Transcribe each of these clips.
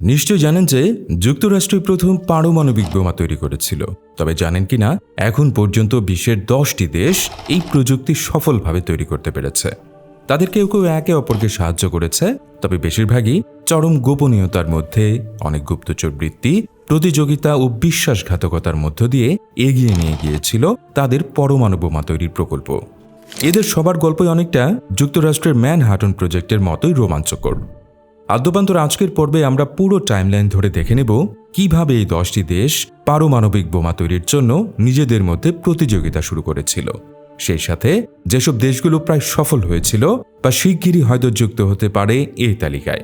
নিশ্চয় জানেন যে যুক্তরাষ্ট্রই প্রথম পারমাণবিক বোমা তৈরি করেছিল। তবে জানেন কি না এখন পর্যন্ত বিশ্বের দশটি দেশ এই প্রযুক্তি সফলভাবে তৈরি করতে পেরেছে। তাদের কেউ কেউ একে অপরকে সাহায্য করেছে, তবে বেশিরভাগই চরম গোপনীয়তার মধ্যে, অনেক গুপ্তচর বৃত্তি, প্রতিযোগিতা ও বিশ্বাসঘাতকতার মধ্য দিয়ে এগিয়ে নিয়ে গিয়েছিল তাদের পরমাণু বোমা তৈরির প্রকল্প। এদের সবার গল্পই অনেকটা যুক্তরাষ্ট্রের ম্যানহাটন প্রজেক্টের মতোই রোমাঞ্চকর। আদ্যপান্তর আজকের পর্বে আমরা পুরো টাইমলাইন ধরে দেখে নেব কীভাবে এই দশটি দেশ পারমাণবিক বোমা তৈরির জন্য নিজেদের মধ্যে প্রতিযোগিতা শুরু করেছিল। সেই সাথে যেসব দেশগুলো প্রায় সফল হয়েছিল বা শিগগিরই হয়তো যুক্ত হতে পারে এই তালিকায়।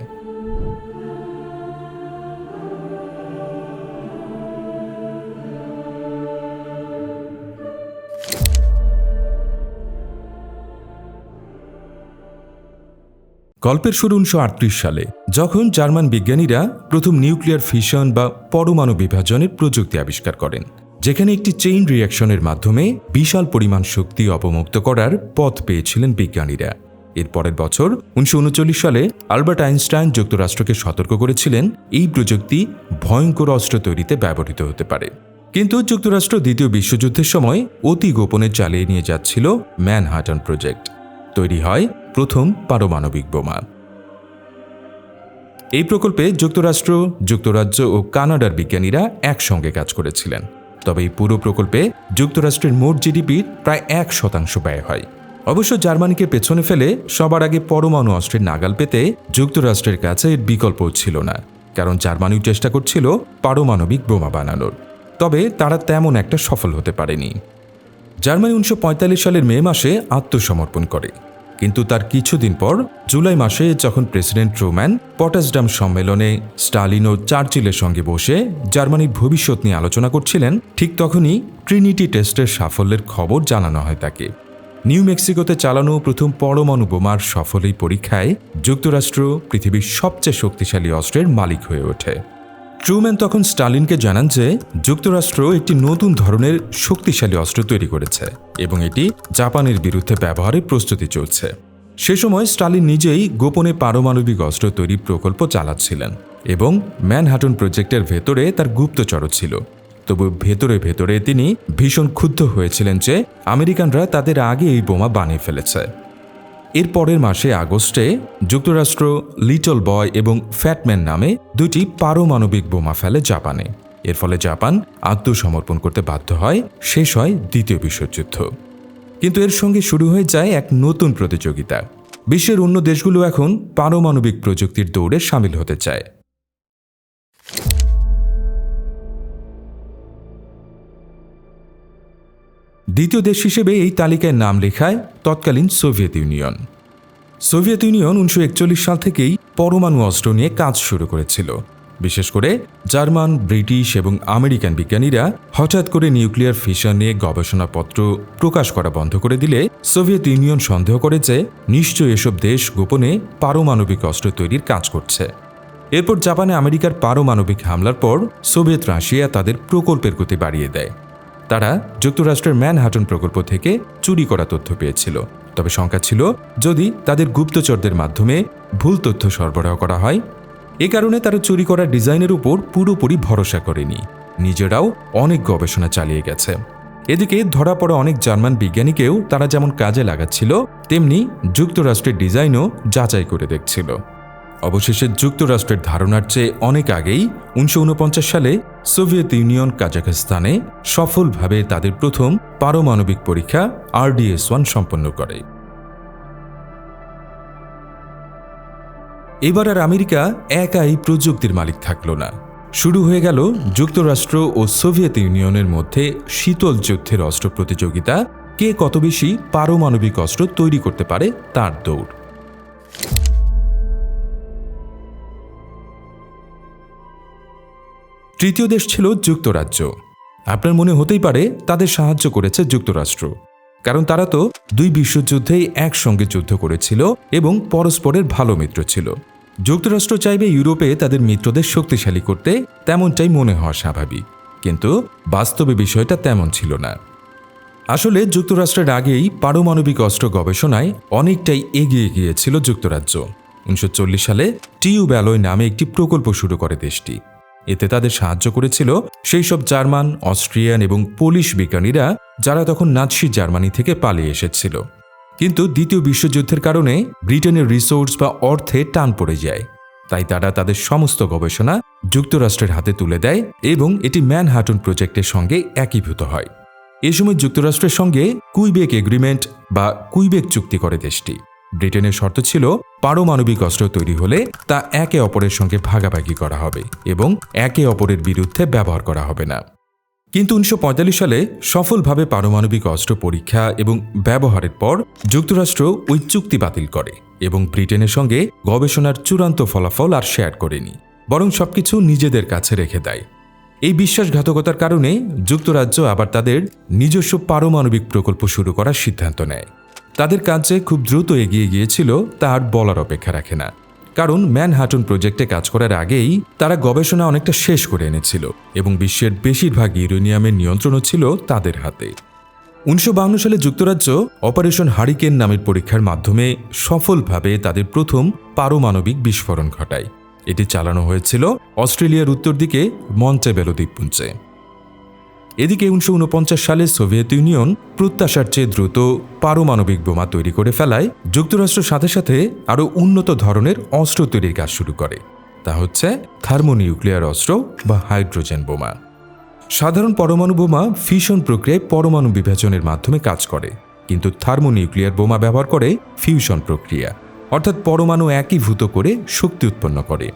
গল্পের শুরু উনিশশো সালে, যখন জার্মান বিজ্ঞানীরা প্রথম নিউক্লিয়ার ফিশন বা পরমাণু বিভাজনের প্রযুক্তি আবিষ্কার করেন, যেখানে একটি চেইন রিয়াকশনের মাধ্যমে বিশাল পরিমাণ শক্তি অপমুক্ত করার পথ পেয়েছিলেন বিজ্ঞানীরা। এর পরের বছর, উনিশশো উনচল্লিশ সালে আলবার্ট আইনস্টাইন যুক্তরাষ্ট্রকে সতর্ক করেছিলেন, এই প্রযুক্তি ভয়ঙ্কর অস্ত্র তৈরিতে ব্যবহৃত হতে পারে। কিন্তু যুক্তরাষ্ট্র দ্বিতীয় বিশ্বযুদ্ধের সময় অতি গোপনে চালিয়ে নিয়ে যাচ্ছিল ম্যানহাটন প্রজেক্ট। তৈরি হয় প্রথম পারমাণবিক বোমা। এই প্রকল্পে যুক্তরাষ্ট্র, যুক্তরাজ্য ও কানাডার বিজ্ঞানীরা একসঙ্গে কাজ করেছিলেন। তবে এই পুরো প্রকল্পে যুক্তরাষ্ট্রের মোট জিডিপির প্রায় এক শতাংশ ব্যয় হয়। অবশ্য জার্মানিকে পেছনে ফেলে সবার আগে পরমাণু অস্ত্রের নাগাল পেতে যুক্তরাষ্ট্রের কাছে এর বিকল্প ছিল না, কারণ জার্মানিও চেষ্টা করছিল পারমাণবিক বোমা বানানোর। তবে তারা তেমন একটা সফল হতে পারেনি। জার্মানি উনিশশো পঁয়তাল্লিশ সালের মে মাসে আত্মসমর্পণ করে। কিন্তু তার কিছুদিন পর, জুলাই মাসে যখন প্রেসিডেন্ট ট্রুম্যান পটাসডাম সম্মেলনে স্টালিন ও চার্চিলের সঙ্গে বসে জার্মানির ভবিষ্যৎ নিয়ে আলোচনা করছিলেন, ঠিক তখনই ট্রিনিটি টেস্টের সাফল্যের খবর জানানো হয় তাকে। নিউ মেক্সিকোতে চালানো প্রথম পরমাণু বোমার সফল এই পরীক্ষায় যুক্তরাষ্ট্র পৃথিবীর সবচেয়ে শক্তিশালী অস্ত্রের মালিক হয়ে ওঠে। ট্রুম্যান তখন স্টালিনকে জানান যে যুক্তরাষ্ট্র একটি নতুন ধরনের শক্তিশালী অস্ত্র তৈরি করেছে এবং এটি জাপানের বিরুদ্ধে ব্যবহারের প্রস্তুতি চলছে। সে সময় স্টালিন নিজেই গোপনে পারমাণবিক অস্ত্র তৈরির প্রকল্প চালাচ্ছিলেন এবং ম্যানহাটন প্রজেক্টের ভেতরে তার গুপ্তচর ছিল। তবু ভেতরে ভেতরে তিনি ভীষণ ক্ষুব্ধ হয়েছিলেন যে আমেরিকানরা তাদের আগে এই বোমা বানিয়ে ফেলেছে। এর পরের মাসে আগস্টে যুক্তরাষ্ট্র লিটল বয় এবং ফ্যাটম্যান নামে দুটি পারমাণবিক বোমা ফেলে জাপানে। এর ফলে জাপান আত্মসমর্পণ করতে বাধ্য হয়, শেষ হয় দ্বিতীয় বিশ্বযুদ্ধ। কিন্তু এর সঙ্গে শুরু হয়ে যায় এক নতুন প্রতিযোগিতা। বিশ্বের অন্য দেশগুলো এখন পারমাণবিক প্রযুক্তির দৌড়ে সামিল হতে চায়। দ্বিতীয় দেশ হিসেবে এই তালিকায় নাম লেখায় তৎকালীন সোভিয়েত ইউনিয়ন। সোভিয়েত ইউনিয়ন উনিশশো একচল্লিশ সাল থেকেই পরমাণু অস্ত্র নিয়ে কাজ শুরু করেছিল। বিশেষ করে জার্মান, ব্রিটিশ এবং আমেরিকান বিজ্ঞানীরা হঠাৎ করে নিউক্লিয়ার ফিশন নিয়ে গবেষণাপত্র প্রকাশ করা বন্ধ করে দিলে সোভিয়েত ইউনিয়ন সন্দেহ করে যে নিশ্চয়ই এসব দেশ গোপনে পারমাণবিক অস্ত্র তৈরির কাজ করছে। এরপর জাপানে আমেরিকার পারমাণবিক হামলার পর সোভিয়েত রাশিয়া তাদের প্রকল্পের গতি বাড়িয়ে দেয়। তারা যুক্তরাষ্ট্রের ম্যানহাটন প্রকল্প থেকে চুরি করা তথ্য পেয়েছিল। তবে শঙ্কা ছিল, যদি তাদের গুপ্তচরদের মাধ্যমে ভুল তথ্য সরবরাহ করা হয়, এ কারণে তারা চুরি করা ডিজাইনের উপর পুরোপুরি ভরসা করেনি। নিজেরাও অনেক গবেষণা চালিয়ে গেছে। এদিকে ধরা পড়া অনেক জার্মান বিজ্ঞানীকেও তারা যেমন কাজে লাগাচ্ছিল, তেমনি যুক্তরাষ্ট্রের ডিজাইনও যাচাই করে দেখছিল। অবশেষে যুক্তরাষ্ট্রের ধারণার চেয়ে অনেক আগেই উনিশশো ঊনপঞ্চাশ সালে সোভিয়েত ইউনিয়ন কাজাখস্তানে সফলভাবে তাদের প্রথম পারমাণবিক পরীক্ষা আরডিএস ওয়ান সম্পন্ন করে। এবার আর আমেরিকা একাই প্রযুক্তির মালিক থাকল না। শুরু হয়ে গেল যুক্তরাষ্ট্র ও সোভিয়েত ইউনিয়নের মধ্যে শীতল যুদ্ধের অস্ত্র প্রতিযোগিতা, কে কত বেশি পারমাণবিক অস্ত্র তৈরি করতে পারে তার দৌড়। তৃতীয় দেশ ছিল যুক্তরাজ্য। আপনার মনে হতেই পারে তাদের সাহায্য করেছে যুক্তরাষ্ট্র। কারণ তারা তো দুই বিশ্বযুদ্ধেই একসঙ্গে যুদ্ধ করেছিল এবং পরস্পরের ভালো মিত্র ছিল। যুক্তরাষ্ট্র চাইবে ইউরোপে তাদের মিত্রদের শক্তিশালী করতে, তেমনটাই মনে হওয়া স্বাভাবিক। কিন্তু বাস্তবে বিষয়টা তেমন ছিল না। আসলে যুক্তরাষ্ট্রের আগেই পারমাণবিক অস্ত্র গবেষণায় অনেকটাই এগিয়ে গিয়েছিল যুক্তরাজ্য। উনিশশো চল্লিশ সালে টিউব অ্যালয় নামে একটি প্রকল্প শুরু করে দেশটি। এতে তাদের সাহায্য করেছিল সেই সব জার্মান, অস্ট্রিয়ান এবং পোলিশ বিজ্ঞানীরা যারা তখন নাৎসি জার্মানি থেকে পালিয়ে এসেছিল। কিন্তু দ্বিতীয় বিশ্বযুদ্ধের কারণে ব্রিটেনের রিসোর্স বা অর্থে টান পড়ে যায়। তাই তারা তাদের সমস্ত গবেষণা যুক্তরাষ্ট্রের হাতে তুলে দেয় এবং এটি ম্যানহাটন প্রজেক্টের সঙ্গে একীভূত হয়। এ সময় যুক্তরাষ্ট্রের সঙ্গে কুইবেক এগ্রিমেন্ট বা কুইবেক চুক্তি করে দেশটি। ব্রিটেনের শর্ত ছিল পারমাণবিক অস্ত্র তৈরি হলে তা একে অপরের সঙ্গে ভাগাভাগি করা হবে এবং একে অপরের বিরুদ্ধে ব্যবহার করা হবে না। কিন্তু উনিশশো পঁয়তাল্লিশ সালে সফলভাবে পারমাণবিক অস্ত্র পরীক্ষা এবং ব্যবহারের পর যুক্তরাষ্ট্র ওই চুক্তি বাতিল করে এবং ব্রিটেনের সঙ্গে গবেষণার চূড়ান্ত ফলাফল আর শেয়ার করেনি, বরং সবকিছু নিজেদের কাছে রেখে দেয়। এই বিশ্বাসঘাতকতার কারণে যুক্তরাজ্য আবার তাদের নিজস্ব পারমাণবিক প্রকল্প শুরু করার সিদ্ধান্ত নেয়। তাদের কাজে খুব দ্রুত এগিয়ে গিয়েছিল তা আর বলার অপেক্ষা রাখে না। কারণ ম্যানহাটন প্রজেক্টে কাজ করার আগেই তারা গবেষণা অনেকটা শেষ করে এনেছিল এবং বিশ্বের বেশিরভাগ ইউরেনিয়ামের নিয়ন্ত্রণও ছিল তাদের হাতে। উনিশশো সালে যুক্তরাজ্য অপারেশন হারিকেন নামের পরীক্ষার মাধ্যমে সফলভাবে তাদের প্রথম পারমাণবিক বিস্ফোরণ ঘটায়। এটি চালানো হয়েছিল অস্ট্রেলিয়ার উত্তর দিকে মন্টেবেলো দ্বীপপুঞ্জে। এদিকে উনিশশো ঊনপঞ্চাশ সালে সোভিয়েত ইউনিয়ন প্রত্যাশার চেয়ে দ্রুত পারমাণবিক বোমা তৈরি করে ফেলায় যুক্তরাষ্ট্রের সাথে সাথে আরও উন্নত ধরনের অস্ত্র তৈরির কাজ শুরু করে। তা হচ্ছে থার্মোনিউক্লিয়ার অস্ত্র বা হাইড্রোজেন বোমা। সাধারণ পরমাণু বোমা ফিশন প্রক্রিয়ায় পরমাণু বিভাজনের মাধ্যমে কাজ করে, কিন্তু থার্মোনিউক্লিয়ার বোমা ব্যবহার করে ফিউশন প্রক্রিয়া, অর্থাৎ পরমাণু একীভূত করে শক্তি উৎপন্ন করে।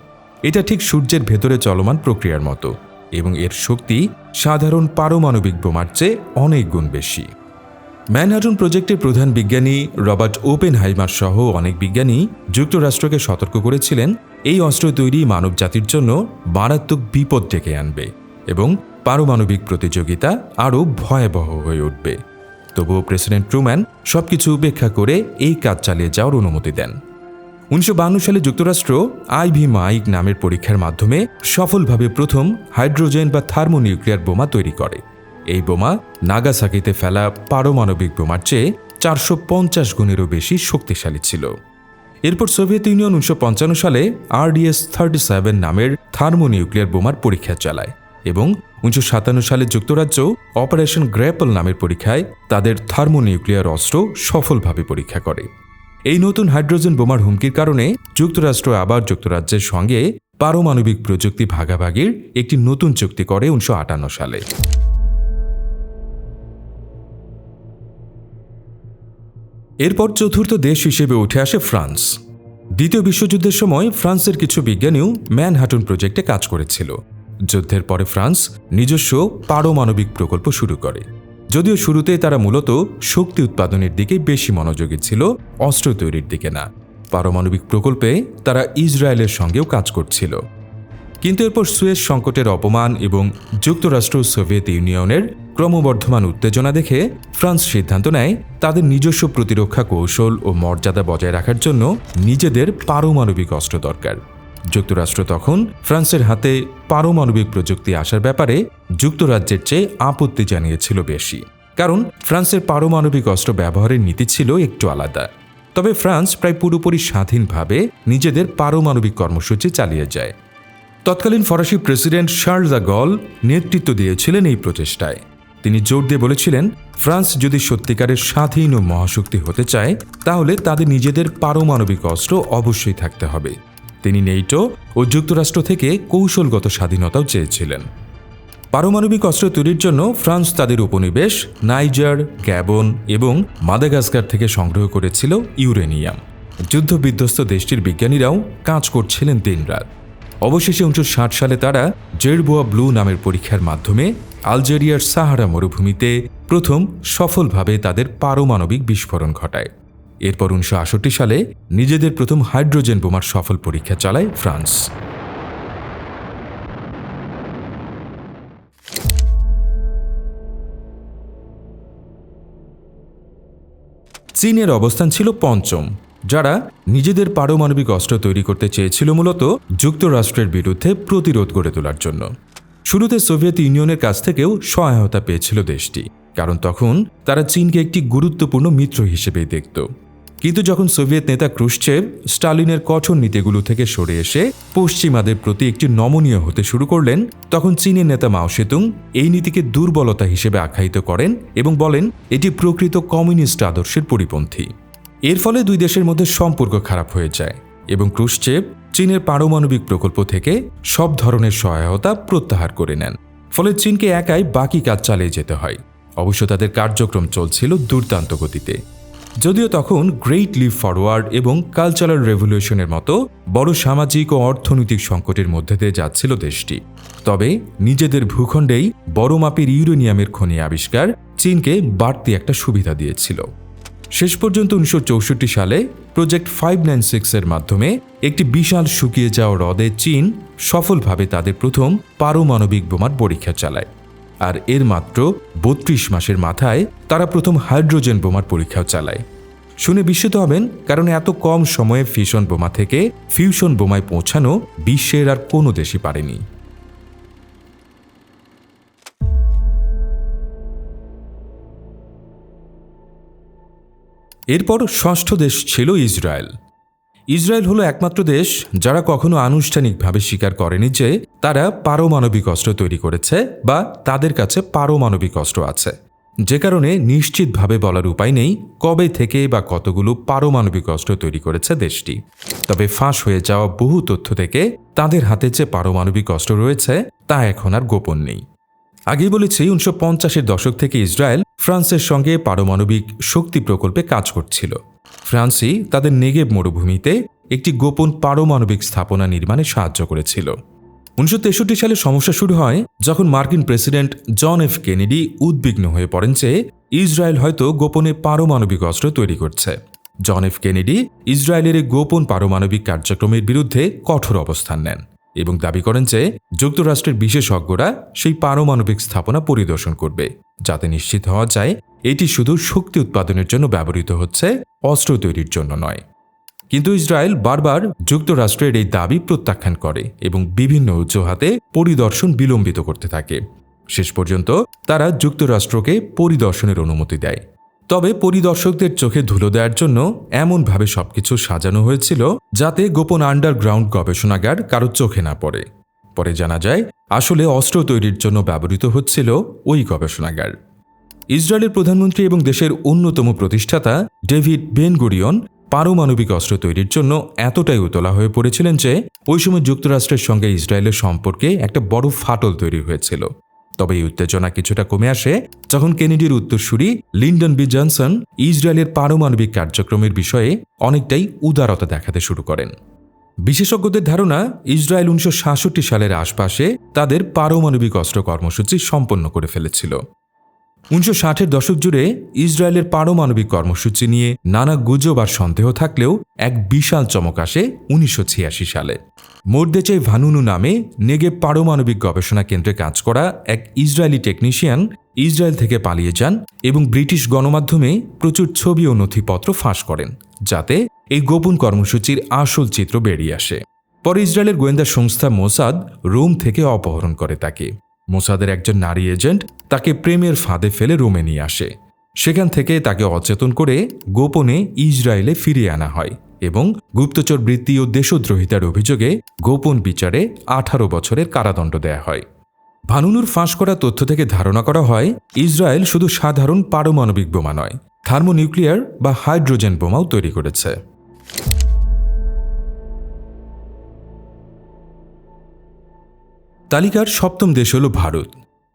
এটা ঠিক সূর্যের ভেতরে চলমান প্রক্রিয়ার মতো। এবং এর শক্তি সাধারণ পারমাণবিক বোমার চেয়ে অনেক গুণ বেশি। ম্যানহাটন প্রজেক্টের প্রধান বিজ্ঞানী রবার্ট ওপেন হাইমার সহ অনেক বিজ্ঞানী যুক্তরাষ্ট্রকে সতর্ক করেছিলেন, এই অস্ত্র তৈরি মানব জাতির জন্য মারাত্মক বিপদ ডেকে আনবে এবং পারমাণবিক প্রতিযোগিতা আরও ভয়াবহ হয়ে উঠবে। তবুও প্রেসিডেন্ট ট্রুম্যান সবকিছু উপেক্ষা করে এই কাজ চালিয়ে যাওয়ার অনুমতি দেন। উনিশশো সালে যুক্তরাষ্ট্র আইভি মাইক নামের পরীক্ষার মাধ্যমে সফলভাবে প্রথম হাইড্রোজেন বা থার্মোনিউক্লিয়ার বোমা তৈরি করে। এই বোমা নাগাসাকিতে ফেলা পারমাণবিক বোমার চেয়ে চারশো পঞ্চাশ গুণেরও বেশি শক্তিশালী ছিল। এরপর সোভিয়েত ইউনিয়ন উনিশশো পঞ্চান্ন সালে আরডিএস থার্টি সেভেন নামের থার্মোনিউক্লিয়ার বোমার পরীক্ষা চালায় এবং উনিশশো সাতান্ন সালে যুক্তরাজ্য অপারেশন গ্র্যাপল নামের পরীক্ষায় তাদের থার্মোনিউক্লিয়ার অস্ত্র সফলভাবে পরীক্ষা করে। এই নতুন হাইড্রোজেন বোমার হুমকির কারণে যুক্তরাষ্ট্র আবার যুক্তরাজ্যের সঙ্গে পারমাণবিক প্রযুক্তি ভাগাভাগির একটি নতুন চুক্তি করে উনিশশো আটান্ন সালে। এরপর চতুর্থ দেশ হিসেবে উঠে আসে ফ্রান্স। দ্বিতীয় বিশ্বযুদ্ধের সময় ফ্রান্সের কিছু বিজ্ঞানীও ম্যানহাটন প্রজেক্টে কাজ করেছিল। যুদ্ধের পরে ফ্রান্স নিজস্ব পারমাণবিক প্রকল্প শুরু করে। যদিও শুরুতে তারা মূলত শক্তি উৎপাদনের দিকে বেশি মনোযোগী ছিল, অস্ত্র তৈরির দিকে না। পারমাণবিক প্রকল্পে তারা ইসরায়েলের সঙ্গেও কাজ করছিল। কিন্তু এরপর সুয়েজ সংকটের অপমান এবং যুক্তরাষ্ট্র সোভিয়েত ইউনিয়নের ক্রমবর্ধমান উত্তেজনা দেখে ফ্রান্স সিদ্ধান্ত নেয় তাদের নিজস্ব প্রতিরক্ষা কৌশল ও মর্যাদা বজায় রাখার জন্য নিজেদের পারমাণবিক অস্ত্র দরকার। যুক্তরাষ্ট্র তখন ফ্রান্সের হাতে পারমাণবিক প্রযুক্তি আসার ব্যাপারে যুক্তরাজ্যের চেয়ে আপত্তি জানিয়েছিল বেশি। কারণ ফ্রান্সের পারমাণবিক অস্ত্র ব্যবহারের নীতি ছিল একটু আলাদা। তবে ফ্রান্স প্রায় পুরোপুরি স্বাধীনভাবে নিজেদের পারমাণবিক কর্মসূচি চালিয়ে যায়। তৎকালীন ফরাসি প্রেসিডেন্ট শার্ল দ্য গল নেতৃত্ব দিয়েছিলেন এই প্রচেষ্টায়। তিনি জোর দিয়ে বলেছিলেন, ফ্রান্স যদি সত্যিকারের স্বাধীন ও মহাশক্তি হতে চায়, তাহলে তাদের নিজেদের পারমাণবিক অস্ত্র অবশ্যই থাকতে হবে। তিনি নেইটো ও যুক্তরাষ্ট্র থেকে কৌশলগত স্বাধীনতাও চেয়েছিলেন। পারমাণবিক অস্ত্র তৈরির জন্য ফ্রান্স তাদের উপনিবেশ, নাইজার, গ্যাবন এবং মাদাগাস্কার থেকে সংগ্রহ করেছিল ইউরেনিয়াম। যুদ্ধবিধ্বস্ত দেশটির বিজ্ঞানীরাও কাজ করছিলেন দিনরাত অবশেষে উনিশশো ষাট সালে তারা জেরবোয়া ব্লু নামের পরীক্ষার মাধ্যমে আলজেরিয়ার সাহারা মরুভূমিতে প্রথম সফলভাবে তাদের পারমাণবিক বিস্ফোরণ ঘটায়। এরপর উনিশশো সালে নিজেদের প্রথম হাইড্রোজেন বোমার সফল পরীক্ষা চালায় ফ্রান্স। চীনের অবস্থান ছিল পঞ্চম, যারা নিজেদের পারমাণবিক অস্ত্র তৈরি করতে চেয়েছিল মূলত যুক্তরাষ্ট্রের বিরুদ্ধে প্রতিরোধ গড়ে তোলার জন্য। শুরুতে সোভিয়েত ইউনিয়নের কাছ থেকেও সহায়তা পেয়েছিল দেশটি, কারণ তখন তারা চীনকে একটি গুরুত্বপূর্ণ মিত্র হিসেবেই দেখত। কিন্তু যখন সোভিয়েত নেতা ক্রুশচেভ স্টালিনের কঠোর নীতিগুলো থেকে সরে এসে পশ্চিমাদের প্রতি একটি নমনীয় হতে শুরু করলেন, তখন চীনের নেতা মাও সেতুং এই নীতিকে দুর্বলতা হিসেবে আখ্যায়িত করেন এবং বলেন, এটি প্রকৃত কমিউনিস্ট আদর্শের পরিপন্থী। এর ফলে দুই দেশের মধ্যে সম্পর্ক খারাপ হয়ে যায় এবং ক্রুশচেভ চীনের পারমাণবিক প্রকল্প থেকে সব ধরনের সহায়তা প্রত্যাহার করে নেন। ফলে চীনকে একাই বাকি কাজ চালিয়ে যেতে হয়। অবশ্য তাদের কার্যক্রম চলছিল দুর্দান্ত গতিতে। যদিও তখন গ্রেট লিভ ফরওয়ার্ড এবং কালচারাল রেভলিউশনের মতো বড় সামাজিক ও অর্থনৈতিক সংকটের মধ্যে দিয়ে যাচ্ছিল দেশটি। তবে নিজেদের ভূখণ্ডেই বড় মাপের ইউরেনিয়ামের খনি আবিষ্কার চীনকে বাড়তি একটা সুবিধা দিয়েছিল। শেষ পর্যন্ত উনিশশো চৌষট্টি সালে প্রজেক্ট ফাইভ নাইন সিক্সের মাধ্যমে একটি বিশাল শুকিয়ে যাওয়া হ্রদে চীন সফলভাবে তাদের প্রথম পারমাণবিক বোমার পরীক্ষা চালায়। আর এর মাত্র বত্রিশ মাসের মাথায় তারা প্রথম হাইড্রোজেন বোমার পরীক্ষাও চালায়। শুনে বিস্মিত হবেন, কারণ এত কম সময়ে ফিউশন বোমা থেকে ফিউশন বোমায় পৌঁছানো বিশ্বের আর কোনো দেশই পারেনি। এরপর ষষ্ঠ দেশ ছিল ইসরায়েল। ইসরায়েল হলো একমাত্র দেশ যারা কখনো আনুষ্ঠানিকভাবে স্বীকার করেনি যে তারা পারমাণবিক অস্ত্র তৈরি করেছে বা তাদের কাছে পারমাণবিক অস্ত্র আছে। যে কারণে নিশ্চিতভাবে বলার উপায় নেই কবে থেকে বা কতগুলো পারমাণবিক অস্ত্র তৈরি করেছে দেশটি। তবে ফাঁস হয়ে যাওয়া বহু তথ্য থেকে তাদের হাতে যে পারমাণবিক অস্ত্র রয়েছে তা এখন আর গোপন নেই। আগেই বলেছি উনিশশো পঞ্চাশের দশক থেকে ইসরায়েল ফ্রান্সের সঙ্গে পারমাণবিক শক্তি প্রকল্পে কাজ করছিল। ফ্রান্সই তাদের নেগেব মরুভূমিতে একটি গোপন পারমাণবিক স্থাপনা নির্মাণে সাহায্য করেছিল। উনিশশো তেষট্টি সালে সমস্যা শুরু হয় যখন মার্কিন প্রেসিডেন্ট জন এফ কেনেডি উদ্বিগ্ন হয়ে পড়েন যে ইসরায়েল হয়তো গোপনে পারমাণবিক অস্ত্র তৈরি করছে। জন এফ কেনেডি ইসরায়েলের গোপন পারমাণবিক কার্যক্রমের বিরুদ্ধে কঠোর অবস্থান নেন। এবং দাবি করেন যে যুক্তরাষ্ট্রের বিশেষজ্ঞরা সেই পারমাণবিক স্থাপনা পরিদর্শন করবে, যাতে নিশ্চিত হওয়া যায় এটি শুধু শক্তি উৎপাদনের জন্য ব্যবহৃত হচ্ছে, অস্ত্র তৈরির জন্য নয়। কিন্তু ইসরায়েল বারবার যুক্তরাষ্ট্রের এই দাবি প্রত্যাখ্যান করে এবং বিভিন্ন অজুহাতে পরিদর্শন বিলম্বিত করতে থাকে। শেষ পর্যন্ত তারা যুক্তরাষ্ট্রকে পরিদর্শনের অনুমতি দেয়। তবে পরিদর্শকদের চোখে ধুলো দেওয়ার জন্য এমনভাবে সবকিছু সাজানো হয়েছিল যাতে গোপন আন্ডারগ্রাউন্ড গবেষণাগার কারও চোখে না পড়ে। পরে জানা যায়, আসলে অস্ত্র তৈরির জন্য ব্যবহৃত হচ্ছিল ওই গবেষণাগার। ইসরায়েলের প্রধানমন্ত্রী এবং দেশের অন্যতম প্রতিষ্ঠাতা ডেভিড বেনগুরিয়ন পারমাণবিক অস্ত্র তৈরির জন্য এতটাই উতলা হয়ে পড়েছিলেন যে, ওই সময় যুক্তরাষ্ট্রের সঙ্গে ইসরায়েলের সম্পর্কে একটা বড় ফাটল তৈরি হয়েছিল। তবে এই উত্তেজনা কিছুটা কমে আসে যখন কেনেডির উত্তরসূরি লিন্ডন বি জনসন ইসরায়েলের পারমাণবিক কার্যক্রমের বিষয়ে অনেকটাই উদারতা দেখাতে শুরু করেন। বিশেষজ্ঞদের ধারণা, ইসরায়েল উনিশশো সাতষট্টি সালের আশপাশে তাদের পারমাণবিক অস্ত্র কর্মসূচি সম্পন্ন করে ফেলেছিল। উনিশশো ষাটের দশক জুড়ে ইসরায়েলের পারমাণবিক কর্মসূচি নিয়ে নানা গুজব আর সন্দেহ থাকলেও এক বিশাল চমক আসে উনিশশো ছিয়াশি সালে। মোর্দেচাই ভানুনু নামে নেগে পারমাণবিক গবেষণা কেন্দ্রে কাজ করা এক ইসরায়েলি টেকনিশিয়ান ইসরায়েল থেকে পালিয়ে যান এবং ব্রিটিশ গণমাধ্যমে প্রচুর ছবি ও নথিপত্র ফাঁস করেন, যাতে এই গোপন কর্মসূচির আসল চিত্র বেরিয়ে আসে। পরে ইসরায়েলের গোয়েন্দা সংস্থা মোসাদ রোম থেকে অপহরণ করে তাকে। মোসাদের একজন নারী এজেন্ট তাকে প্রেমের ফাঁদে ফেলে রোমে নিয়ে আসে। সেখান থেকে তাকে অচেতন করে গোপনে ইসরায়েলে ফিরিয়ে আনা হয় এবং গুপ্তচর বৃত্তি ও দেশদ্রোহিতার অভিযোগে গোপন বিচারে আঠারো বছরের কারাদণ্ড দেয়া হয়। ভানুনুর ফাঁস করা তথ্য থেকে ধারণা করা হয়, ইসরায়েল শুধু সাধারণ পারমাণবিক বোমা নয়, থার্মোনিউক্লিয়ার বা হাইড্রোজেন বোমাও তৈরি করেছে। তালিকার সপ্তম দেশ হল ভারত।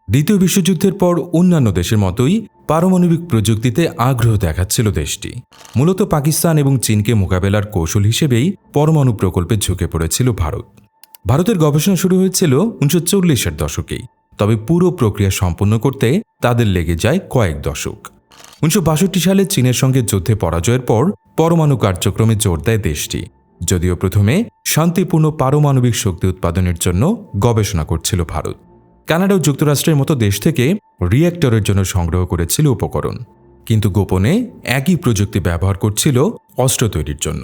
দ্বিতীয় বিশ্বযুদ্ধের পর অন্যান্য দেশের মতোই পারমাণবিক প্রযুক্তিতে আগ্রহ দেখাচ্ছিল দেশটি। মূলত পাকিস্তান এবং চীনকে মোকাবেলার কৌশল হিসেবেই পরমাণু প্রকল্পে ঝুঁকে পড়েছিল ভারত। ভারতের গবেষণা শুরু হয়েছিল উনিশশো চল্লিশের দশকেই, তবে পুরো প্রক্রিয়া সম্পন্ন করতে তাদের লেগে যায় কয়েক দশক। উনিশশো বাষট্টি সালে চীনের সঙ্গে যুদ্ধে পরাজয়ের পর পরমাণু কার্যক্রমে জোর দেয় দেশটি। যদিও প্রথমে শান্তিপূর্ণ পারমাণবিক শক্তি উৎপাদনের জন্য গবেষণা করছিল ভারত। কানাডা ও যুক্তরাষ্ট্রের মতো দেশ থেকে রিয়্যাক্টরের জন্য সংগ্রহ করেছিল উপকরণ, কিন্তু গোপনে একই প্রযুক্তি ব্যবহার করছিল অস্ত্র তৈরির জন্য।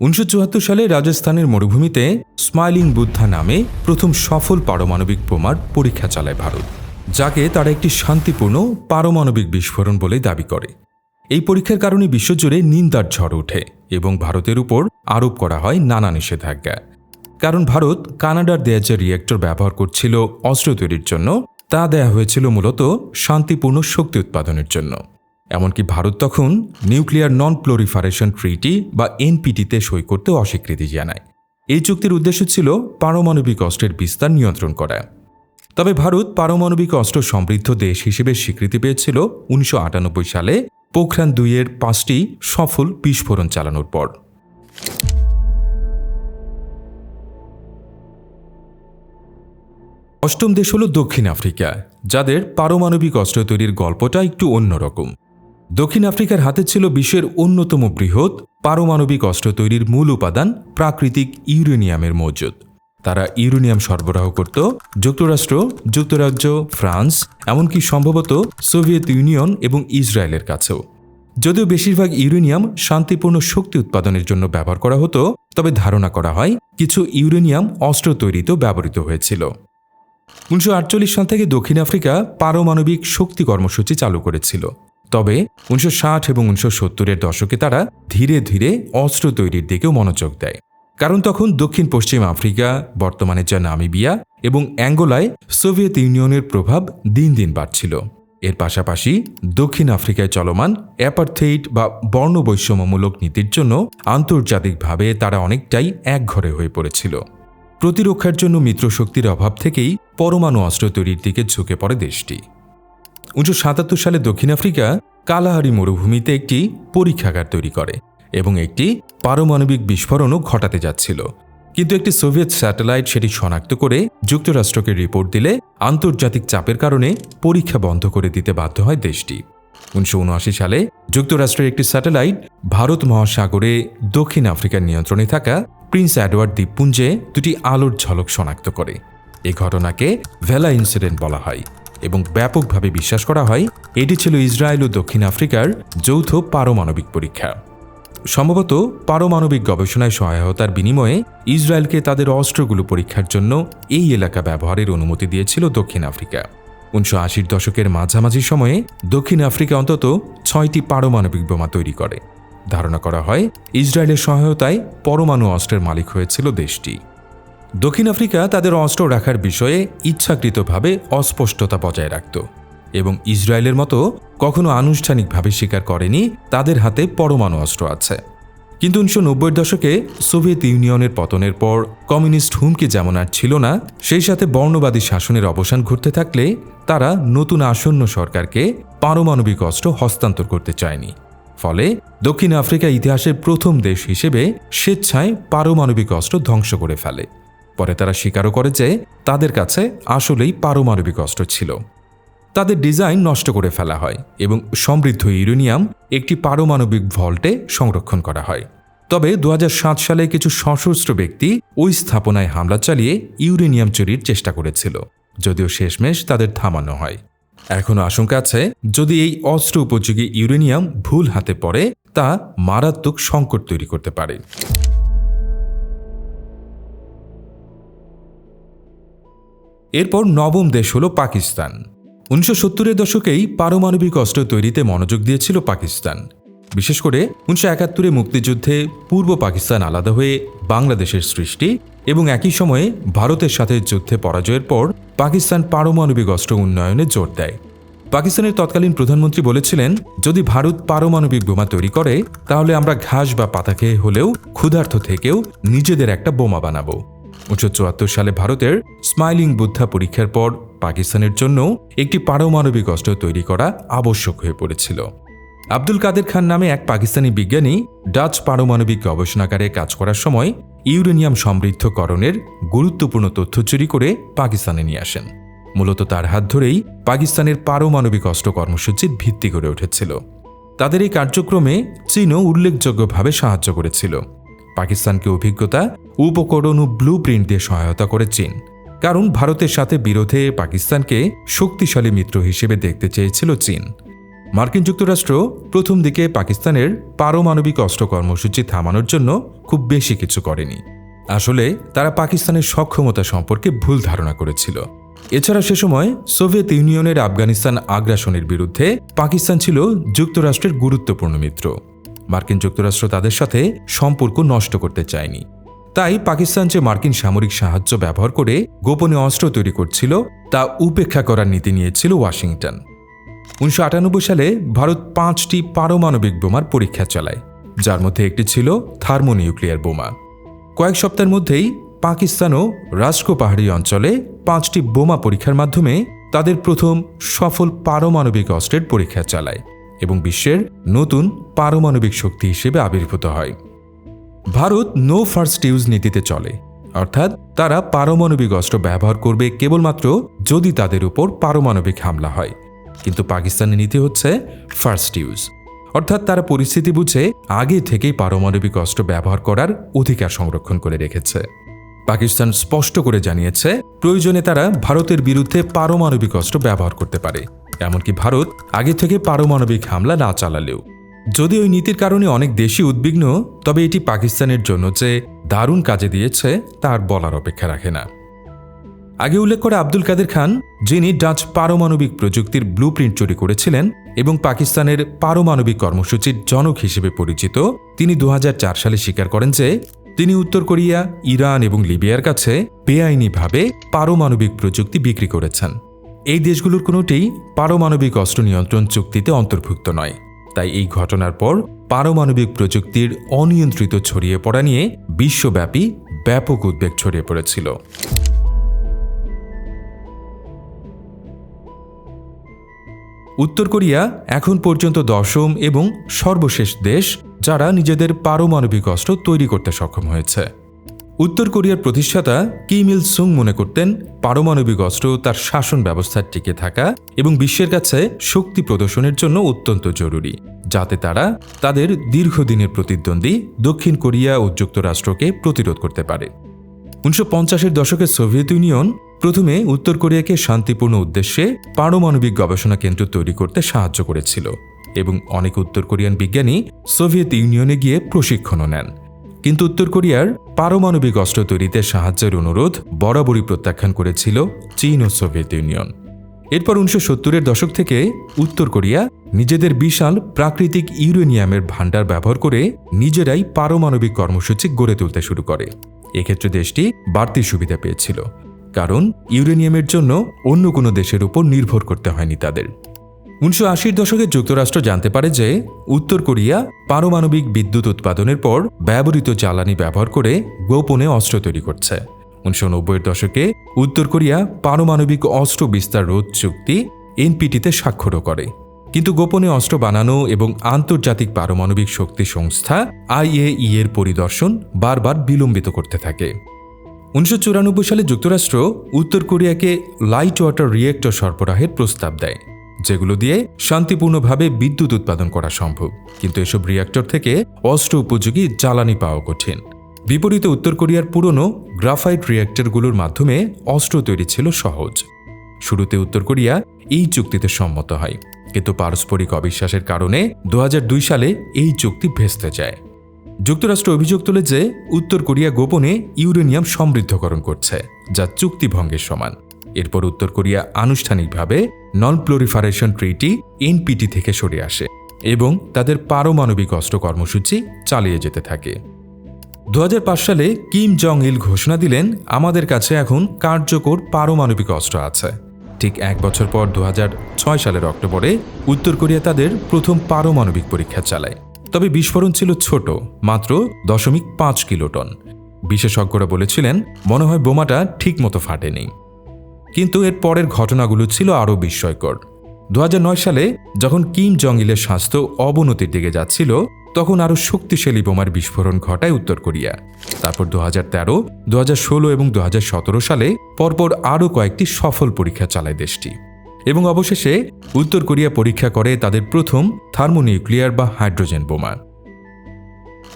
উনিশশো চুয়াত্তর সালে রাজস্থানের মরুভূমিতে স্মাইলিং বুদ্ধা নামে প্রথম সফল পারমাণবিক বোমার পরীক্ষা চালায় ভারত, যাকে তারা একটি শান্তিপূর্ণ পারমাণবিক বিস্ফোরণ বলে দাবি করে। এই পরীক্ষার কারণে বিশ্বজুড়ে নিন্দার ঝড় ওঠে। এবং ভারতের উপর আরোপ করা হয় নানা নিষেধাজ্ঞা। কারণ ভারত কানাডার দেয়া যে রিয়েক্টর ব্যবহার করছিল অস্ত্র তৈরির জন্য, তা দেয়া হয়েছিল মূলত শান্তিপূর্ণ শক্তি উৎপাদনের জন্য। এমনকি ভারত তখন নিউক্লিয়ার নন প্লোরিফারেশন ট্রিটি বা এনপিটিতে সই করতে অস্বীকৃতি জানায়। এই চুক্তির উদ্দেশ্য ছিল পারমাণবিক অস্ত্রের বিস্তার নিয়ন্ত্রণ করা। তবে ভারত পারমাণবিক অস্ত্র সমৃদ্ধ দেশ হিসেবে স্বীকৃতি পেয়েছিল উনিশশো আটানব্বই সালে পোখরান দুইয়ের পাঁচটি সফল বিস্ফোরণ চালানোর পর। অষ্টম দেশ হল দক্ষিণ আফ্রিকা, যাদের পারমাণবিক অস্ত্র তৈরির গল্পটা একটু অন্যরকম দক্ষিণ আফ্রিকার হাতে ছিল বিশ্বের অন্যতম বৃহৎ পারমাণবিক অস্ত্র তৈরির মূল উপাদান প্রাকৃতিক ইউরেনিয়ামের মজুদ। তারা ইউরেনিয়াম সরবরাহ করত, যুক্তরাষ্ট্র, যুক্তরাজ্য, ফ্রান্স, এমনকি সম্ভবত সোভিয়েত ইউনিয়ন এবং ইসরায়েলের কাছেও। যদিও বেশিরভাগ ইউরেনিয়াম শান্তিপূর্ণ শক্তি উৎপাদনের জন্য ব্যবহার করা হতো, তবে ধারণা করা হয় কিছু ইউরেনিয়াম অস্ত্র তৈরিতেও ব্যবহৃত হয়েছিল। উনিশশো আটচল্লিশ সাল থেকে দক্ষিণ আফ্রিকা পারমাণবিক শক্তি কর্মসূচি চালু করেছিল। তবে উনিশশো ষাট এবং উনিশশো সত্তরের দশকে তারা ধীরে ধীরে অস্ত্র তৈরির দিকেও মনোযোগ দেয়। কারণ তখন দক্ষিণ পশ্চিম আফ্রিকা, বর্তমানে যা নামিবিয়া এবং অ্যাঙ্গোলায় সোভিয়েত ইউনিয়নের প্রভাব দিন দিন বাড়ছিল। এর পাশাপাশি দক্ষিণ আফ্রিকায় চলমান অ্যাপারথেইড বা বর্ণবৈষম্যমূলক নীতির জন্য আন্তর্জাতিকভাবে তারা অনেকটাই একঘরে হয়ে পড়েছিল। প্রতিরক্ষার জন্য মিত্রশক্তির অভাব থেকেই পরমাণু অস্ত্র তৈরির দিকে ঝুঁকে পড়ে দেশটি। উনিশশো সাতাত্তর সালে দক্ষিণ আফ্রিকা কালাহারি মরুভূমিতে একটি পরীক্ষাগার তৈরি করে। এবং একটি পারমাণবিক বিস্ফোরণও ঘটাতে যাচ্ছিল। কিন্তু একটি সোভিয়েত স্যাটেলাইট সেটি শনাক্ত করে যুক্তরাষ্ট্রকে রিপোর্ট দিলে আন্তর্জাতিক চাপের কারণে পরীক্ষা বন্ধ করে দিতে বাধ্য হয় দেশটি। উনিশশো উনআশি সালে যুক্তরাষ্ট্রের একটি স্যাটেলাইট ভারত মহাসাগরে দক্ষিণ আফ্রিকার নিয়ন্ত্রণে থাকা প্রিন্স অ্যাডওয়ার্ড দ্বীপপুঞ্জে দুটি আলোর ঝলক শনাক্ত করে। এ ঘটনাকে ভেলা ইনসিডেন্ট বলা হয় এবং ব্যাপকভাবে বিশ্বাস করা হয় এটি ছিল ইসরায়েল ও দক্ষিণ আফ্রিকার যৌথ পারমাণবিক পরীক্ষা। সম্ভবত পারমাণবিক গবেষণায় সহায়তার বিনিময়ে ইসরায়েলকে তাদের অস্ত্রগুলো পরীক্ষার জন্য এই এলাকা ব্যবহারের অনুমতি দিয়েছিল দক্ষিণ আফ্রিকা। উনিশশো আশির দশকের মাঝামাঝি সময়ে দক্ষিণ আফ্রিকা অন্তত ছয়টি পারমাণবিক বোমা তৈরি করে। ধারণা করা হয়, ইসরায়েলের সহায়তায় পরমাণু অস্ত্রের মালিক হয়েছিল দেশটি। দক্ষিণ আফ্রিকা তাদের অস্ত্র রাখার বিষয়ে ইচ্ছাকৃতভাবে অস্পষ্টতা বজায় রাখত। এবং ইসরায়েলের মতো কখনো আনুষ্ঠানিকভাবে স্বীকার করেনি, তাদের হাতে পরমাণু অস্ত্র আছে। কিন্তু উনিশশো নব্বইয়ের দশকে সোভিয়েত ইউনিয়নের পতনের পর কমিউনিস্ট হুমকি যেমন আর ছিল না, সেই সাথে বর্ণবাদী শাসনের অবসান ঘটতে থাকলে তারা নতুন আসন্ন সরকারকে পারমাণবিক অস্ত্র হস্তান্তর করতে চায়নি। ফলে দক্ষিণ আফ্রিকা ইতিহাসের প্রথম দেশ হিসেবে স্বেচ্ছায় পারমাণবিক অস্ত্র ধ্বংস করে ফেলে। পরে তারা স্বীকারও করে যে তাদের কাছে আসলেই পারমাণবিক অস্ত্র ছিল। তাদের ডিজাইন নষ্ট করে ফেলা হয় এবং সমৃদ্ধ ইউরেনিয়াম একটি পারমাণবিক ভল্টে সংরক্ষণ করা হয়। তবে দু হাজার সাত সালে কিছু সশস্ত্র ব্যক্তি ওই স্থাপনায় হামলা চালিয়ে ইউরেনিয়াম চুরির চেষ্টা করেছিল, যদিও শেষমেশ তাদের থামানো হয়। এখনও আশঙ্কা আছে, যদি এই অস্ত্র উপযোগী ইউরেনিয়াম ভুল হাতে পড়ে, তা মারাত্মক সংকট তৈরি করতে পারে। এরপর নবম দেশ হল পাকিস্তান। উনিশশো সত্তরের দশকেই পারমাণবিক অস্ত্র তৈরিতে মনোযোগ দিয়েছিল পাকিস্তান। বিশেষ করে উনিশশো একাত্তরে মুক্তিযুদ্ধে পূর্ব পাকিস্তান আলাদা হয়ে বাংলাদেশের সৃষ্টি এবং একই সময়ে ভারতের সাথে যুদ্ধে পরাজয়ের পর পাকিস্তান পারমাণবিক অস্ত্র উন্নয়নে জোর দেয়। পাকিস্তানের তৎকালীন প্রধানমন্ত্রী বলেছিলেন, যদি ভারত পারমাণবিক বোমা তৈরি করে, তাহলে আমরা ঘাস বা পাতা খেয়ে হলেও ক্ষুধার্থ থেকেও নিজেদের একটা বোমা বানাবো। উনিশশো চুয়াত্তর সালে ভারতের স্মাইলিং বুদ্ধা পরীক্ষার পর পাকিস্তানের জন্য একটি পারমাণবিক অস্ত্র তৈরি করা আবশ্যক হয়ে পড়েছিল। আব্দুল কাদের খান নামে এক পাকিস্তানি বিজ্ঞানী ডাচ পারমাণবিক গবেষণাগারে কাজ করার সময় ইউরেনিয়াম সমৃদ্ধকরণের গুরুত্বপূর্ণ তথ্য চুরি করে পাকিস্তানে নিয়ে আসেন। মূলত তার হাত ধরেই পাকিস্তানের পারমাণবিক অস্ত্র কর্মসূচির ভিত্তি গড়ে উঠেছিল। তাদের এই কার্যক্রমে চীনও উল্লেখযোগ্যভাবে সাহায্য করেছিল। পাকিস্তানকে অভিজ্ঞতা উপকরণ ও ব্লু প্রিন্ট দিয়ে সহায়তা করে চীন। কারণ ভারতের সাথে বিরোধে পাকিস্তানকে শক্তিশালী মিত্র হিসেবে দেখতে চেয়েছিল চীন। মার্কিন যুক্তরাষ্ট্র প্রথম দিকে পাকিস্তানের পারমাণবিক অস্ত্র কর্মসূচি থামানোর জন্য খুব বেশি কিছু করেনি। আসলে তারা পাকিস্তানের সক্ষমতা সম্পর্কে ভুল ধারণা করেছিল। এছাড়া সে সময় সোভিয়েত ইউনিয়নের আফগানিস্তান আগ্রাসনের বিরুদ্ধে পাকিস্তান ছিল যুক্তরাষ্ট্রের গুরুত্বপূর্ণ মিত্র। মার্কিন যুক্তরাষ্ট্র তাদের সাথে সম্পর্ক নষ্ট করতে চায়নি। তাই পাকিস্তান যে মার্কিন সামরিক সাহায্য ব্যবহার করে গোপনে অস্ত্র তৈরি করছিল, তা উপেক্ষা করার নীতি নিয়েছিল ওয়াশিংটন। উনিশশো আটানব্বই সালে ভারত পাঁচটি পারমাণবিক বোমার পরীক্ষা চালায়, যার মধ্যে একটি ছিল থার্মোনিউক্লিয়ার বোমা। কয়েক সপ্তাহের মধ্যেই পাকিস্তানও রাস্কো পাহাড়ি অঞ্চলে পাঁচটি বোমা পরীক্ষার মাধ্যমে তাদের প্রথম সফল পারমাণবিক অস্ত্রের পরীক্ষা চালায় এবং বিশ্বের নতুন পারমাণবিক শক্তি হিসেবে আবির্ভূত হয়। ভারত নো ফার্স্ট ইউজ নীতিতে চলে। অর্থাৎ তারা পারমাণবিক অস্ত্র ব্যবহার করবে কেবলমাত্র যদি তাদের উপর পারমাণবিক হামলা হয়। কিন্তু পাকিস্তানের নীতি হচ্ছে ফার্স্ট ইউজ অর্থাৎ তারা পরিস্থিতি বুঝে আগে থেকেই পারমাণবিক অস্ত্র ব্যবহার করার অধিকার সংরক্ষণ করে রেখেছে। পাকিস্তান স্পষ্ট করে জানিয়েছে, প্রয়োজনে তারা ভারতের বিরুদ্ধে পারমাণবিক অস্ত্র ব্যবহার করতে পারে। এমনকি ভারত আগে থেকে পারমাণবিক হামলা না চালালেও। যদি ওই নীতির কারণে অনেক দেশই উদ্বিগ্ন, তবে এটি পাকিস্তানের জন্য যে দারুণ কাজে দিয়েছে, তার বলার অপেক্ষা রাখে না। আগে উল্লেখ করে আব্দুল কাদের খান, যিনি ডাচ পারমাণবিক প্রযুক্তির ব্লু প্রিন্ট চুরি করেছিলেন এবং পাকিস্তানের পারমাণবিক কর্মসূচির জনক হিসেবে পরিচিত, তিনি দু হাজার চার সালে স্বীকার করেন যে, তিনি উত্তর কোরিয়া, ইরান এবং লিবিয়ার কাছে বেআইনিভাবে পারমাণবিক প্রযুক্তি বিক্রি করেছেন। এই দেশগুলোর কোনোটিই পারমাণবিক অস্ত্র নিয়ন্ত্রণ চুক্তিতে অন্তর্ভুক্ত নয়। তাই এই ঘটনার পর পারমাণবিক প্রযুক্তির অনিয়ন্ত্রিত ছড়িয়ে পড়া নিয়ে বিশ্বব্যাপী ব্যাপক উদ্বেগ ছড়িয়ে পড়েছিল। উত্তর কোরিয়া এখন পর্যন্ত দশম এবং সর্বশেষ দেশ যারা নিজেদের পারমাণবিক অস্ত্র তৈরি করতে সক্ষম হয়েছে। উত্তর কোরিয়ার প্রতিষ্ঠাতা কিম ইল সুং মনে করতেন পারমাণবিক অস্ত্র তার শাসন ব্যবস্থার টিকে থাকা এবং বিশ্বের কাছে শক্তি প্রদর্শনের জন্য অত্যন্ত জরুরি, যাতে তারা তাদের দীর্ঘদিনের প্রতিদ্বন্দ্বী দক্ষিণ কোরিয়া ও যুক্তরাষ্ট্রকে প্রতিরোধ করতে পারে। উনিশশো পঞ্চাশের দশকে সোভিয়েত ইউনিয়ন প্রথমে উত্তর কোরিয়াকে শান্তিপূর্ণ উদ্দেশ্যে পারমাণবিক গবেষণা কেন্দ্র তৈরি করতে সাহায্য করেছিল এবং অনেক উত্তর কোরিয়ান বিজ্ঞানী সোভিয়েত ইউনিয়নে গিয়ে প্রশিক্ষণও নেন। কিন্তু উত্তর কোরিয়ার পারমাণবিক অস্ত্র তৈরিতে সাহায্যের অনুরোধ বরাবরই প্রত্যাখ্যান করেছিল চীন ও সোভিয়েত ইউনিয়ন। এরপর উনিশশো সত্তরের দশক থেকে উত্তর কোরিয়া নিজেদের বিশাল প্রাকৃতিক ইউরেনিয়ামের ভাণ্ডার ব্যবহার করে নিজেরাই পারমাণবিক কর্মসূচি গড়ে তুলতে শুরু করে। এক্ষেত্রে দেশটি বাড়তি সুবিধা পেয়েছিল, কারণ ইউরেনিয়ামের জন্য অন্য কোনো দেশের উপর নির্ভর করতে হয়নি তাদের। উনিশশো আশির দশকে যুক্তরাষ্ট্র জানতে পারে যে উত্তর কোরিয়া পারমাণবিক বিদ্যুৎ উৎপাদনের পর ব্যবহৃত জ্বালানি ব্যবহার করে গোপনে অস্ত্র তৈরি করছে। উনিশশো নব্বইয়ের দশকে উত্তর কোরিয়া পারমাণবিক অস্ত্র বিস্তার রোধ চুক্তি এনপিটিতে স্বাক্ষরও করে। কিন্তু গোপনে অস্ত্র বানানো এবং আন্তর্জাতিক পারমাণবিক শক্তি সংস্থা আইএই এর পরিদর্শন বারবার বিলম্বিত করতে থাকে। উনিশশো চুরানব্বই সালে যুক্তরাষ্ট্র উত্তর কোরিয়াকে লাইট ওয়াটার রিয়েক্টর সরবরাহের প্রস্তাব দেয়। যেগুলো দিয়ে শান্তিপূর্ণভাবে বিদ্যুৎ উৎপাদন করা সম্ভব। কিন্তু এসব রিয়াক্টর থেকে অস্ত্র উপযোগী জ্বালানি পাওয়া কঠিন। বিপরীতে উত্তর কোরিয়ার পুরনো গ্রাফাইট রিয়াক্টরগুলোর মাধ্যমে অস্ত্র তৈরি ছিল সহজ। শুরুতে উত্তর কোরিয়া এই চুক্তিতে সম্মত হয়, কিন্তু পারস্পরিক অবিশ্বাসের কারণে দু হাজার দুই সালে এই চুক্তি ভেস্তে যায়। যুক্তরাষ্ট্র অভিযোগ তোলে যে উত্তর কোরিয়া গোপনে ইউরেনিয়াম সমৃদ্ধকরণ করছে, যা চুক্তি ভঙ্গের সমান। এরপর উত্তর কোরিয়া আনুষ্ঠানিকভাবে নন প্লোরিফারেশন ট্রিটি এনপিটি থেকে সরে আসে এবং তাদের পারমাণবিক অস্ত্র কর্মসূচি চালিয়ে যেতে থাকে। দু হাজার পাঁচ সালে কিম জং ইল ঘোষণা দিলেন, আমাদের কাছে এখন কার্যকর পারমাণবিক অস্ত্র আছে। ঠিক এক বছর পর দু হাজার ছয় সালের অক্টোবরে উত্তর কোরিয়া তাদের প্রথম পারমাণবিক পরীক্ষা চালায়। তবে বিস্ফোরণ ছিল ছোট, মাত্র দশমিক পাঁচ কিলোটন। বিশেষজ্ঞরা বলেছিলেন, মনে হয় বোমাটা ঠিকমতো ফাটেনি। কিন্তু এর পরের ঘটনাগুলো ছিল আরও বিস্ময়কর। দু হাজার নয় সালে যখন কিম জঙ্গিলের স্বাস্থ্য অবনতির দিকে যাচ্ছিল, তখন আরও শক্তিশালী বোমার বিস্ফোরণ ঘটায় উত্তর কোরিয়া। তারপর দু হাজার তেরো দু ষোলো এবং দু হাজার সতেরো সালে পরপর আরও কয়েকটি সফল পরীক্ষা চালায় দেশটি। এবং অবশেষে উত্তর কোরিয়া পরীক্ষা করে তাদের প্রথম থার্মোনিউক্লিয়ার বা হাইড্রোজেন বোমা।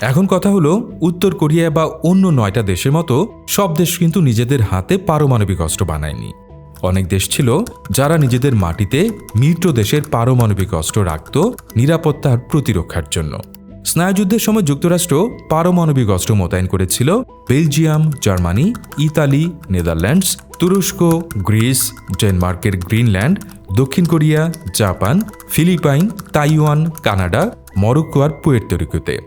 এখন কথা হলো, উত্তর কোরিয়া বা অন্য নয়টা দেশের মতো সব দেশ কিন্তু নিজেদের হাতে পারমাণবিক অস্ত্র বানায়নি। অনেক দেশ ছিল যারা নিজেদের মাটিতে মিত্র দেশের পারমাণবিক অস্ত্র রাখত নিরাপত্তার প্রতিরক্ষার জন্য। স্নায়ুযুদ্ধের সময় যুক্তরাষ্ট্র পারমাণবিক অস্ত্র মোতায়েন করেছিল বেলজিয়াম, জার্মানি, ইতালি, নেদারল্যান্ডস, তুরস্ক, গ্রিস, ডেনমার্কের গ্রিনল্যান্ড, দক্ষিণ Korea, Japan, Philippines, Taiwan, Canada, Morocco আর পুয়ের্তরিকোতে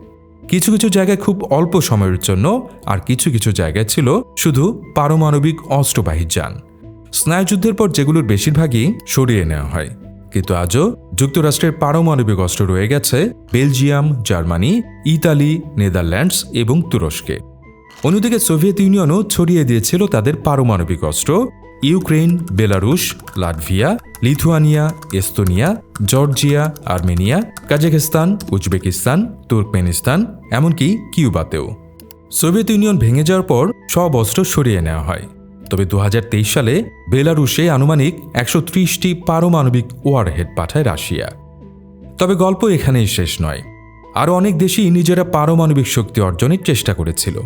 কিছু কিছু জায়গায় খুব অল্প সময়ের জন্য আর কিছু কিছু জায়গায় ছিল শুধু পারমাণবিক অস্ত্রবাহী যান। স্নায়ুযুদ্ধের পর যেগুলোর বেশিরভাগই সরিয়ে নেওয়া হয়। কিন্তু আজও যুক্তরাষ্ট্রের পারমাণবিক অস্ত্র রয়ে গেছে বেলজিয়াম, জার্মানি, ইতালি, নেদারল্যান্ডস এবং তুরস্কে। অন্যদিকে সোভিয়েত ইউনিয়নও ছড়িয়ে দিয়েছিল তাদের পারমাণবিক অস্ত্র Ukraine Belarus, Latvia, Lithuania, Estonia, Georgia, Armenia, Kazakhstan, Uzbekistan, Turkmenistan, এমনকি কিউবাতেও। সোভিয়েত ইউনিয়ন ভেঙে যাওয়ার পর সব অস্ত্র সরিয়ে নেওয়া হয়। তবে দু হাজার তেইশ সালে বেলারুশে আনুমানিক একশো ত্রিশটি পারমাণবিক ওয়ারহেড পাঠায় রাশিয়া। তবে গল্প এখানেই শেষ নয়। আরও অনেক দেশই নিজেরা পারমাণবিক শক্তি অর্জনের চেষ্টা করেছিল।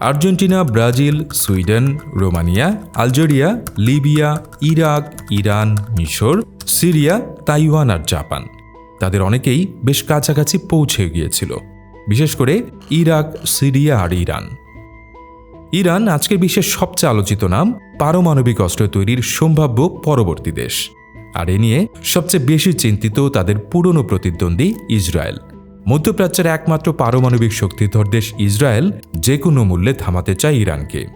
Argentina, Brazil, Sweden, Romania, Algeria, Libya, Iraq, Iran, মিশর, সিরিয়া, তাইওয়ান আর জাপান। তাদের অনেকেই বেশ কাছাকাছি পৌঁছে গিয়েছিল। বিশেষ করে ইরাক, সিরিয়া আর ইরান। ইরান আজকের বিশ্বের সবচেয়ে আলোচিত নাম পারমাণবিক অস্ত্র তৈরির সম্ভাব্য পরবর্তী দেশ। আর এ নিয়ে সবচেয়ে বেশি চিন্তিত তাদের পুরনো প্রতিদ্বন্দ্বী ইসরায়েল। মধ্যপ্রাচ্যের একমাত্র পারমাণবিক শক্তিধর দেশ ইসরায়েল যে কোনো মূল্যে থামাতে চায় ইরানকে।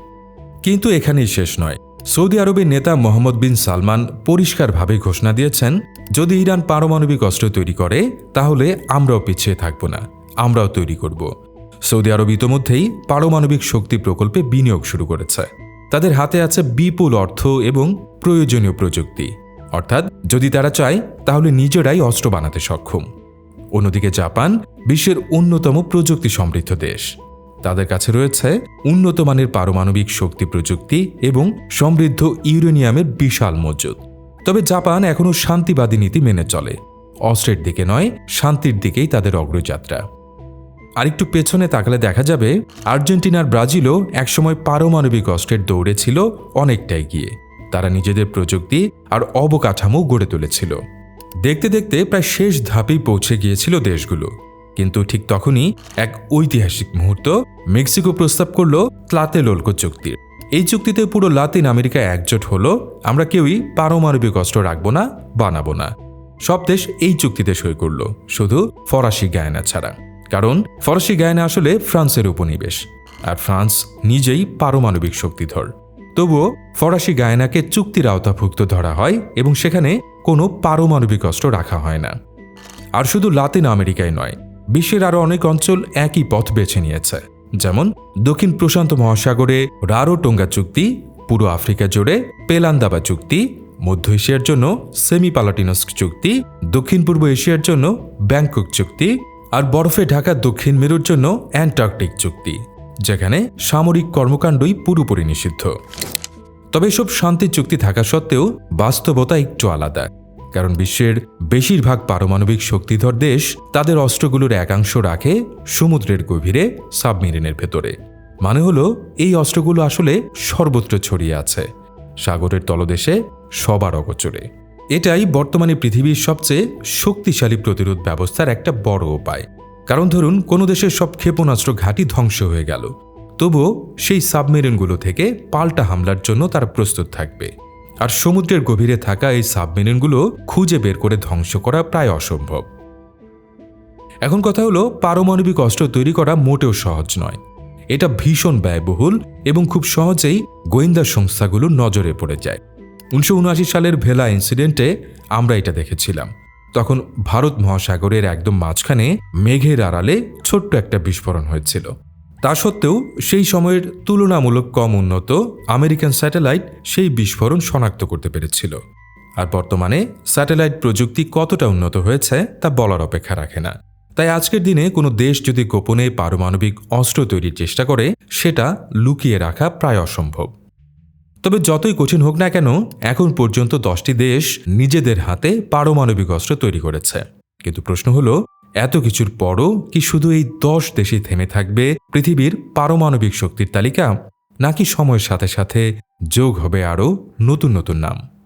কিন্তু এখানেই শেষ নয়। সৌদি আরবের নেতা মোহাম্মদ বিন সালমান পরিষ্কারভাবে ঘোষণা দিয়েছেন, যদি ইরান পারমাণবিক অস্ত্র তৈরি করে, তাহলে আমরাও পিছিয়ে থাকব না। আমরাও তৈরি করব। সৌদি আরব ইতোমধ্যেই পারমাণবিক শক্তি প্রকল্পে বিনিয়োগ শুরু করেছে। তাদের হাতে আছে বিপুল অর্থ এবং প্রয়োজনীয় প্রযুক্তি। অর্থাৎ যদি তারা চায়, তাহলে নিজেরাই অস্ত্র বানাতে সক্ষম। অন্যদিকে জাপান বিশ্বের অন্যতম প্রযুক্তি সমৃদ্ধ দেশ। তাদের কাছে রয়েছে উন্নত মানের পারমাণবিক শক্তি প্রযুক্তি এবং সমৃদ্ধ ইউরেনিয়ামের বিশাল মজুদ। তবে জাপান এখনও শান্তিবাদী নীতি মেনে চলে। অস্ত্রের দিকে নয়, শান্তির দিকেই তাদের অগ্রযাত্রা। আরেকটু পেছনে তাকালে দেখা যাবে আর্জেন্টিনার ব্রাজিলও একসময় পারমাণবিক অস্ত্রের দৌড়ে ছিল অনেকটাই গিয়ে তারা নিজেদের প্রযুক্তি আর অবকাঠামো গড়ে তুলেছিল। দেখতে দেখতে প্রায় শেষ ধাপেই পৌঁছে গিয়েছিল দেশগুলো। কিন্তু ঠিক তখনই এক ঐতিহাসিক মুহূর্ত মেক্সিকো প্রস্তাব করল ত্লাতেলোলকো চুক্তির এই চুক্তিতে পুরো লাতিন আমেরিকা একজোট হলো, আমরা কেউই পারমাণবিক অস্ত্র রাখব না, বানাবো না। সব দেশ এই চুক্তিতে সই করল, শুধু ফরাসি গায়না ছাড়া। কারণ ফরাসি গায়না আসলে ফ্রান্সের উপনিবেশ, আর ফ্রান্স নিজেই পারমাণবিক শক্তিধর। তবুও ফরাসি গায়নাকে চুক্তির আওতাভুক্ত ধরা হয় এবং সেখানে কোনো পারমাণবিক অস্ত্র রাখা হয় না। আর শুধু লাতিন আমেরিকায় নয়, বিশ্বের আরও অনেক অঞ্চল একই পথ বেছে নিয়েছে, যেমন দক্ষিণ প্রশান্ত মহাসাগরে রারো টোঙ্গা চুক্তি পুরো আফ্রিকা জুড়ে পেলান্দাবা চুক্তি, মধ্য এশিয়ার জন্য সেমিপালাটিনস্ক চুক্তি দক্ষিণ পূর্ব এশিয়ার জন্য ব্যাংকক চুক্তি আর বরফে ঢাকা দক্ষিণ মেরুর জন্য অ্যান্টার্কটিক চুক্তি, যেখানে সামরিক কর্মকাণ্ডই পুরোপুরি নিষিদ্ধ। তবে এসব শান্তি চুক্তি থাকা সত্ত্বেও বাস্তবতা একটু আলাদা, কারণ বিশ্বের বেশিরভাগ পারমাণবিক শক্তিধর দেশ তাদের অস্ত্রগুলোর একাংশ রাখে সমুদ্রের গভীরে সাবমেরিনের ভেতরে। মানে হলো, এই অস্ত্রগুলো আসলে সর্বত্র ছড়িয়ে আছে, সাগরের তলদেশে সবার অগোচরে। এটাই বর্তমানে পৃথিবীর সবচেয়ে শক্তিশালী প্রতিরোধ ব্যবস্থার একটা বড় উপায়। কারণ ধরুন, কোনো দেশের সব ক্ষেপণাস্ত্র ঘাঁটি ধ্বংস হয়ে গেল। তবুও সেই সাবমেরিনগুলো থেকে পাল্টা হামলার জন্য তারা প্রস্তুত থাকবে। আর সমুদ্রের গভীরে থাকা এই সাবমেরিনগুলো খুঁজে বের করে ধ্বংস করা প্রায় অসম্ভব। এখন কথা হলো, পারমাণবিক অস্ত্র তৈরি করা মোটেও সহজ নয়। এটা ভীষণ ব্যয়বহুল এবং খুব সহজেই গোয়েন্দা সংস্থাগুলোর নজরে পড়ে যায়। উনিশশো উনআশি সালের ভেলা ইনসিডেন্টে আমরা এটা দেখেছিলাম। তখন ভারত মহাসাগরের একদম মাঝখানে মেঘের আড়ালে ছোট্ট একটা বিস্ফোরণ হয়েছিল। তা সত্ত্বেও সেই সময়ের তুলনামূলক কম উন্নত আমেরিকান স্যাটেলাইট সেই বিস্ফোরণ শনাক্ত করতে পেরেছিল। আর বর্তমানে স্যাটেলাইট প্রযুক্তি কতটা উন্নত হয়েছে তা বলার অপেক্ষা রাখে না। তাই আজকের দিনে কোনো দেশ যদি গোপনে পারমাণবিক অস্ত্র তৈরির চেষ্টা করে, সেটা লুকিয়ে রাখা প্রায় অসম্ভব। তবে যতই কঠিন হোক না কেন, এখন পর্যন্ত দশটি দেশ নিজেদের হাতে পারমাণবিক অস্ত্র তৈরি করেছে। কিন্তু প্রশ্ন হলো, এত কিছুর পরও কি শুধু এই দশ দেশে থেমে থাকবে পৃথিবীর পারমাণবিক শক্তির তালিকা, নাকি সময়ের সাথে সাথে যোগ হবে আরও নতুন নতুন নাম?